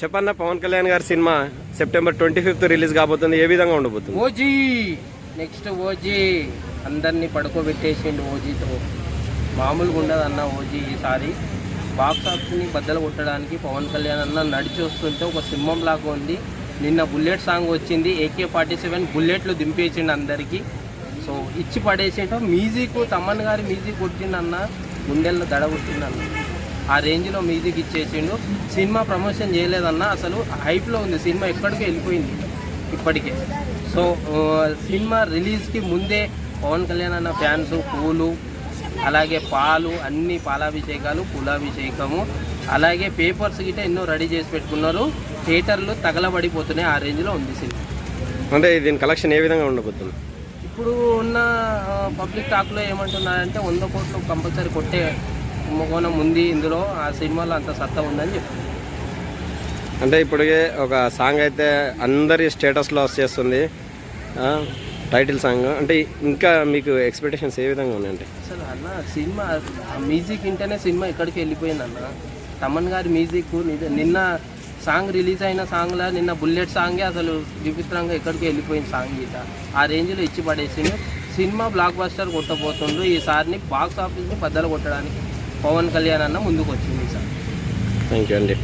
చెప్పన్న పవన్ కళ్యాణ్ గారి cinema September twenty fifth release కాబోతుంది ఏ విధంగా ఉండబోతుంది? ఓజీ! Next OG! అందరినీ పడుకోబెట్టేసిండు ఓజీతో. మామూలుగా ఉండదు అన్న ఓజీ ఈసారి. బాక్స్ ఆఫీస్ని బద్దలు కొట్టడానికి పవన్ కళ్యాణ్ అన్న నడిచి వస్తుంటే ఒక సింహం లాగా ఉంది. నిన్న బుల్లెట్ సాంగ్ వచ్చింది ఏకే ఫార్టీ సెవెన్ బుల్లెట్లు దింపేసిండు అందరికీ. సో ఇచ్చి పడేసిండు మ్యూజిక్ తమ్మన్ గారి మ్యూజిక్ కొట్టిండన్న గుండెల్లో దడ కొట్టిందన్న ఆ రేంజ్లో మ్యూజిక్ ఇచ్చేసిండు. సినిమా ప్రమోషన్ చేయలేదన్న అసలు హైప్లో ఉంది. సినిమా ఎక్కడికి వెళ్ళిపోయింది ఇప్పటికే. సో సినిమా రిలీజ్కి ముందే పవన్ కళ్యాణ్ అన్న ఫ్యాన్స్ పూలు అలాగే పాలు అన్ని పాలాభిషేకాలు పూలాభిషేకము అలాగే పేపర్స్ గిట్ట ఎన్నో రెడీ చేసి పెట్టుకున్నారు. థియేటర్లు తగలబడిపోతున్నాయి. ఆ రేంజ్లో ఉంది సినిమా. అంటే దీని కలెక్షన్ ఏ విధంగా ఉండబోతుంది? ఇప్పుడు ఉన్న పబ్లిక్ టాక్లో ఏమంటున్నారంటే వంద కోట్లు కంపల్సరీ కొట్టే కుంభకోణం ఉంది ఇందులో ఆ సినిమాలో అంత సత్తా ఉందని చెప్తున్నారు అంటే ఇప్పటికే ఒక సాంగ్ అయితే అందరి స్టేటస్లో వచ్చేస్తుంది టైటిల్ సాంగ్. అంటే ఇంకా మీకు ఎక్స్పెక్టేషన్స్ ఏ విధంగా ఉన్నాయంటే అసలు అన్న సినిమా మ్యూజిక్ వింటేనే సినిమా ఎక్కడికి వెళ్ళిపోయింది అన్న. తమన్ గారి మ్యూజిక్ నిన్న సాంగ్ రిలీజ్ అయిన సాంగ్లో నిన్న బుల్లెట్ సాంగే అసలు విచిత్రంగా ఎక్కడికి వెళ్ళిపోయింది సాంగ్ గీత. ఆ రేంజ్లో ఇచ్చి పడేసిండు సినిమా బ్లాక్ బస్టర్ కొట్టబోతుండ్రు. ఈసారిని బాక్స్ ఆఫీస్ని బద్దలు కొట్టడానికి. పవన్ కళ్యాణ్ అన్న ముందుకు వచ్చింది సార్. థ్యాంక్ యూ అండి.